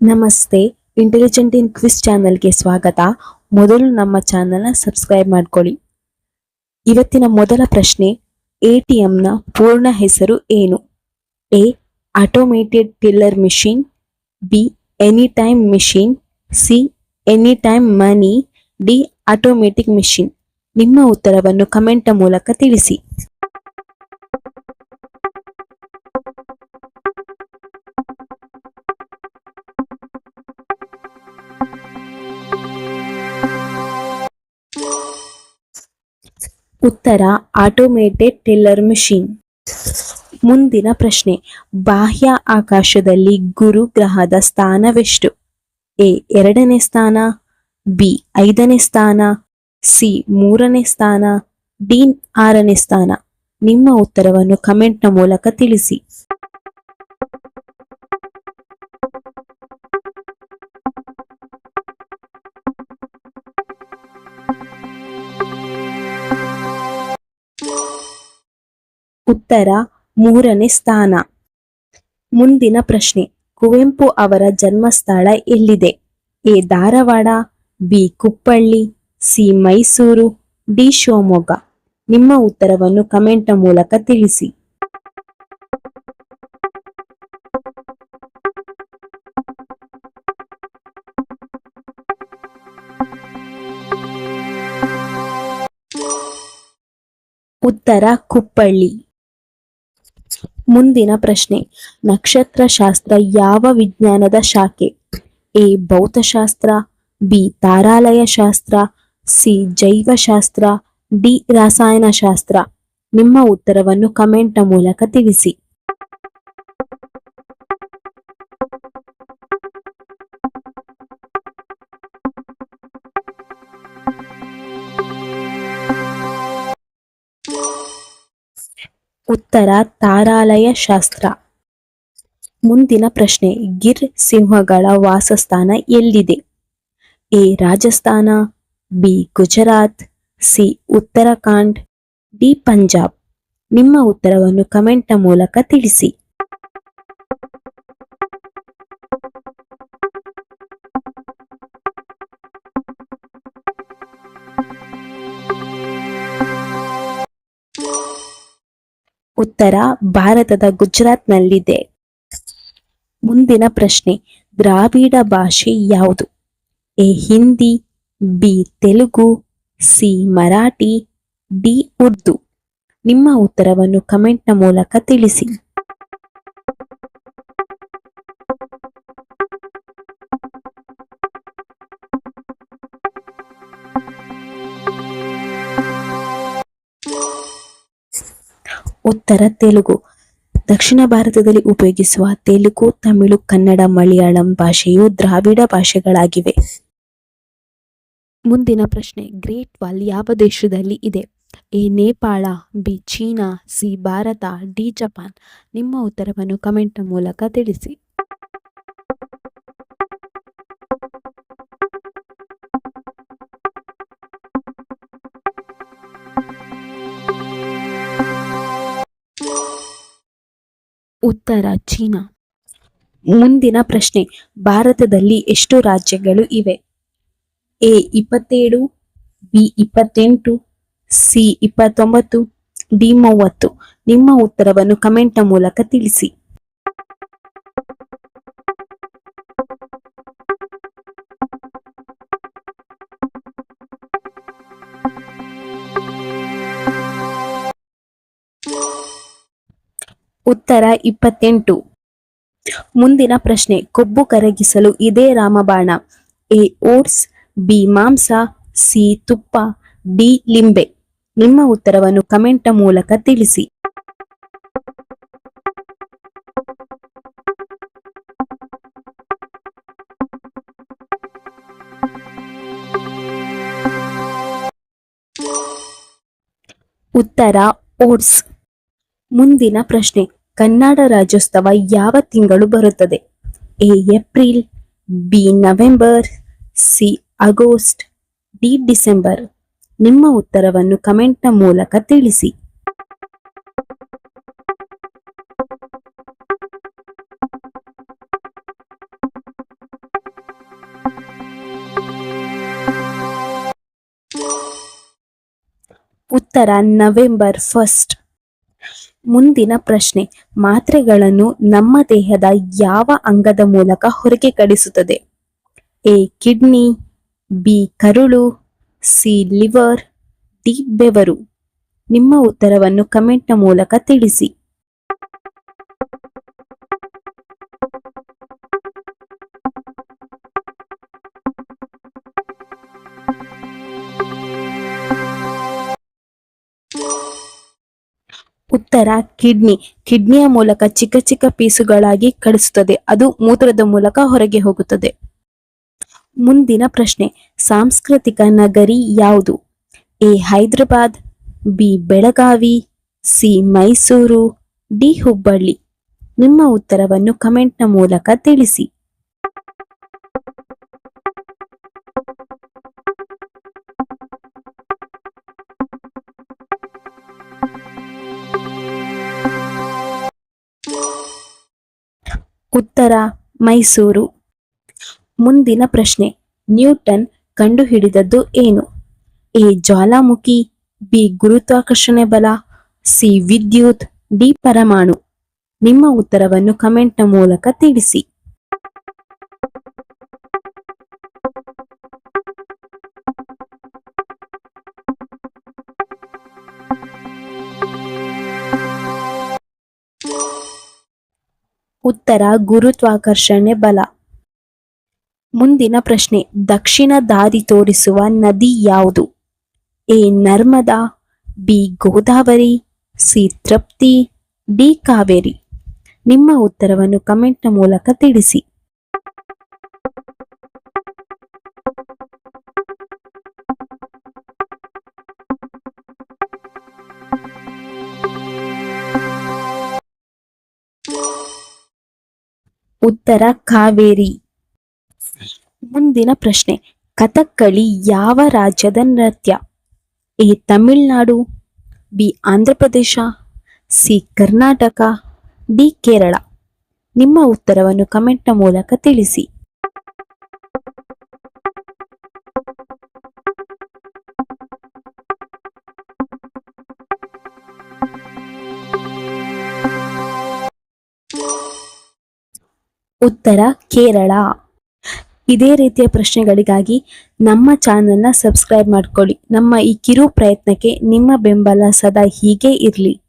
ನಮಸ್ತೆ. Intelligent in quiz ಚಾನೆಲ್ಗೆ ಸ್ವಾಗತ. ಮೊದಲು ನಮ್ಮ ಚಾನೆಲ್ನ ಸಬ್ಸ್ಕ್ರೈಬ್ ಮಾಡ್ಕೊಳ್ಳಿ. ಇವತ್ತಿನ ಮೊದಲ ಪ್ರಶ್ನೆ ಎ ಟಿ ಎಂನ ಪೂರ್ಣ ಹೆಸರು ಏನು? A automated tiller machine B any time machine C any time money D automatic machine ನಿಮ್ಮ ಉತ್ತರವನ್ನು ಕಮೆಂಟ್ ಮೂಲಕ ತಿಳಿಸಿ. ಉತ್ತರ ಆಟೋಮೇಟೆಡ್ ಟಿಲ್ಲರ್ ಮಿಷಿನ್ ಮುಂದಿನ ಪ್ರಶ್ನೆ, ಬಾಹ್ಯ ಆಕಾಶದಲ್ಲಿ ಗುರು ಗ್ರಹದ ಸ್ಥಾನವೆಷ್ಟು? ಎ, ಎರಡನೇ ಸ್ಥಾನ, ಬಿ, ಐದನೇ ಸ್ಥಾನ, ಸಿ, ಮೂರನೇ ಸ್ಥಾನ, ಡಿ, ಆರನೇ ಸ್ಥಾನ. ನಿಮ್ಮ ಉತ್ತರವನ್ನು ಕಮೆಂಟ್ನ ಮೂಲಕ ತಿಳಿಸಿ. ಉತ್ತರ ಮೂರನೇ ಸ್ಥಾನ. ಮುಂದಿನ ಪ್ರಶ್ನೆ, ಕುವೆಂಪು ಅವರ ಜನ್ಮಸ್ಥಳ ಎಲ್ಲಿದೆ? A. Dharwad, B. Kuppalli, C. Mysuru, D. Shivamogga. ನಿಮ್ಮ ಉತ್ತರವನ್ನು ಕಮೆಂಟ್ ಮೂಲಕ ತಿಳಿಸಿ. ಉತ್ತರ ಕುಪ್ಪಳ್ಳಿ. ಮುಂದಿನ ಪ್ರಶ್ನೆ. ನಕ್ಷತ್ರ ಶಾಸ್ತ್ರ ಯಾವ ವಿಜ್ಞಾನದ ಶಾಖೆ? ಎ. ಭೌತಶಾಸ್ತ್ರ, ಬಿ. ತಾರಾಲಯ ಶಾಸ್ತ್ರ ಸಿ. ಜೈವಶಾಸ್ತ್ರ, ಡಿ. ರಾಸಾಯನಶಾಸ್ತ್ರ. ನಿಮ್ಮ ಉತ್ತರವನ್ನು ಕಮೆಂಟ್ನ ಮೂಲಕ ತಿಳಿಸಿ. ಉತ್ತರ ತಾರಾಲಯ ಶಾಸ್ತ್ರ. ಮುಂದಿನ ಪ್ರಶ್ನೆ, ಗಿರ್ ಸಿಂಹಗಳ ವಾಸಸ್ಥಾನ ಎಲ್ಲಿದೆ? A, Rajasthan, B, Gujarat, C, Uttarakhand, D, Punjab. ನಿಮ್ಮ ಉತ್ತರವನ್ನು ಕಮೆಂಟ್ನ ಮೂಲಕ ತಿಳಿಸಿ. ಉತ್ತರ ಭಾರತದ ಗುಜರಾತ್ನಲ್ಲಿದೆ. ಮುಂದಿನ ಪ್ರಶ್ನೆ, ದ್ರಾವಿಡ ಭಾಷೆ ಯಾವುದು? A, Hindi, B, Telugu, C, Marathi, D, Urdu. ನಿಮ್ಮ ಉತ್ತರವನ್ನು ಕಮೆಂಟ್ನ ಮೂಲಕ ತಿಳಿಸಿ. ಉತ್ತರ ತೆಲುಗು. ದಕ್ಷಿಣ ಭಾರತದಲ್ಲಿ ಉಪಯೋಗಿಸುವ ತೆಲುಗು, ತಮಿಳು, ಕನ್ನಡ, ಮಲಯಾಳಂ ಭಾಷೆಯು ದ್ರಾವಿಡ ಭಾಷೆಗಳಾಗಿವೆ. ಮುಂದಿನ ಪ್ರಶ್ನೆ, ಗ್ರೇಟ್ ವಾಲ್ ಯಾವ ದೇಶದಲ್ಲಿ ಇದೆ? A, Nepal, B, China, C, Bharat, D, Japan. ನಿಮ್ಮ ಉತ್ತರವನ್ನು ಕಮೆಂಟ್ ಮೂಲಕ ತಿಳಿಸಿ. ಉತ್ತರ ಚೀನಾ. ಮುಂದಿನ ಪ್ರಶ್ನೆ, ಭಾರತದಲ್ಲಿ ಎಷ್ಟು ರಾಜ್ಯಗಳು ಇವೆ? ಎ ಇಪ್ಪತ್ತೇಳು, ಬಿ ಇಪ್ಪತ್ತೆಂಟು, ಸಿ ಇಪ್ಪತ್ತೊಂಬತ್ತು, ಡಿ ಮೂವತ್ತು. ನಿಮ್ಮ ಉತ್ತರವನ್ನು ಕಮೆಂಟ್ನ ಮೂಲಕ ತಿಳಿಸಿ. ಉತ್ತರ ಇಪ್ಪತ್ತೆಂಟು. ಮುಂದಿನ ಪ್ರಶ್ನೆ, ಕೊಬ್ಬು ಕರಗಿಸಲು ಇದೇ ರಾಮಬಾಣ. ಎ, ಓಟ್ಸ್, ಬಿ, ಮಾಂಸ, ಸಿ, ತುಪ್ಪ, ಡಿ, ಲಿಂಬೆ. ನಿಮ್ಮ ಉತ್ತರವನ್ನು ಕಮೆಂಟ್ ಮೂಲಕ ತಿಳಿಸಿ. ಉತ್ತರ, ಓಟ್ಸ್. ಮುಂದಿನ ಪ್ರಶ್ನೆ ಕನ್ನಡ ರಾಜ್ಯೋತ್ಸವ ಯಾವ ತಿಂಗಳು ಬರುತ್ತದೆ? A, April, B, November, C, August, D, December. ನಿಮ್ಮ ಉತ್ತರವನ್ನು ಕಮೆಂಟ್ನ ಮೂಲಕ ತಿಳಿಸಿ. ಉತ್ತರ ನವೆಂಬರ್ ಫಸ್ಟ್. ಮುಂದಿನ ಪ್ರಶ್ನೆ. ಮಾತ್ರೆಗಳನ್ನು ನಮ್ಮ ದೇಹದ ಯಾವ ಅಂಗದ ಮೂಲಕ ಹೊರಗೆ ಕಡಿಸುತ್ತದೆ ಎ, ಕಿಡ್ನಿ, ಬಿ, ಕರುಳು, ಸಿ, ಲಿವರ್, ಡಿ, ಬೆವರು. ನಿಮ್ಮ ಉತ್ತರವನ್ನು ಕಮೆಂಟ್ನ ಮೂಲಕ ತಿಳಿಸಿ. ಉತ್ತರ ಕಿಡ್ನಿ. ಕಿಡ್ನಿಯ ಮೂಲಕ ಚಿಕ್ಕ ಚಿಕ್ಕ ಪೀಸುಗಳಾಗಿ ಕಳಿಸುತ್ತದೆ. ಅದು ಮೂತ್ರದ ಮೂಲಕ ಹೊರಗೆ ಹೋಗುತ್ತದೆ. ಮುಂದಿನ ಪ್ರಶ್ನೆ. ಸಾಂಸ್ಕೃತಿಕ ನಗರಿ ಯಾವುದು? A. Hyderabad, B. Belagavi, C. Mysuru, D. Hubballi. ನಿಮ್ಮ ಉತ್ತರವನ್ನು ಕಮೆಂಟ್ನ ಮೂಲಕ ತಿಳಿಸಿ. ಉತ್ತರ, ಮೈಸೂರು. ಮುಂದಿನ ಪ್ರಶ್ನೆ, ನ್ಯೂಟನ್ ಕಂಡುಹಿಡಿದದ್ದು ಏನು? ಎ, ಜ್ವಾಲಾಮುಖಿ, ಬಿ, ಗುರುತ್ವಾಕರ್ಷಣೆ ಬಲ, ಸಿ, ವಿದ್ಯುತ್, ಡಿ, ಪರಮಾಣು. ನಿಮ್ಮ ಉತ್ತರವನ್ನು ಕಮೆಂಟ್ನ ಮೂಲಕ ತಿಳಿಸಿ. ಉತ್ತರ ಗುರುತ್ವಾಕರ್ಷಣೆ ಬಲ. ಮುಂದಿನ ಪ್ರಶ್ನೆ, ದಕ್ಷಿಣ ದಾರಿ ತೋರಿಸುವ ನದಿ ಯಾವುದು? A, Narmada, B, Godavari, C, Trupti, D, Kaveri. ನಿಮ್ಮ ಉತ್ತರವನ್ನು ಕಮೆಂಟ್ನ ಮೂಲಕ ತಿಳಿಸಿ. ಉತ್ತರ ಕಾವೇರಿ. ಮುಂದಿನ ಪ್ರಶ್ನೆ, ಕಥಕ್ಕಳಿ ಯಾವ ರಾಜ್ಯದ ನೃತ್ಯ? A, Tamil Nadu, B, Andhra Pradesh, C, Karnataka, D, Kerala. ನಿಮ್ಮ ಉತ್ತರವನ್ನು ಕಮೆಂಟ್ನ ಮೂಲಕ ತಿಳಿಸಿ. ಉತ್ತರ ಕೇರಳ. ಇದೇ ರೀತಿಯ ಪ್ರಶ್ನೆಗಳಿಗಾಗಿ ನಮ್ಮ ಚಾನಲ್ನ ಸಬ್ಸ್ಕ್ರೈಬ್ ಮಾಡ್ಕೊಳ್ಳಿ. ನಮ್ಮ ಈ ಕಿರು ಪ್ರಯತ್ನಕ್ಕೆ ನಿಮ್ಮ ಬೆಂಬಲ ಸದಾ ಹೀಗೆ ಇರಲಿ.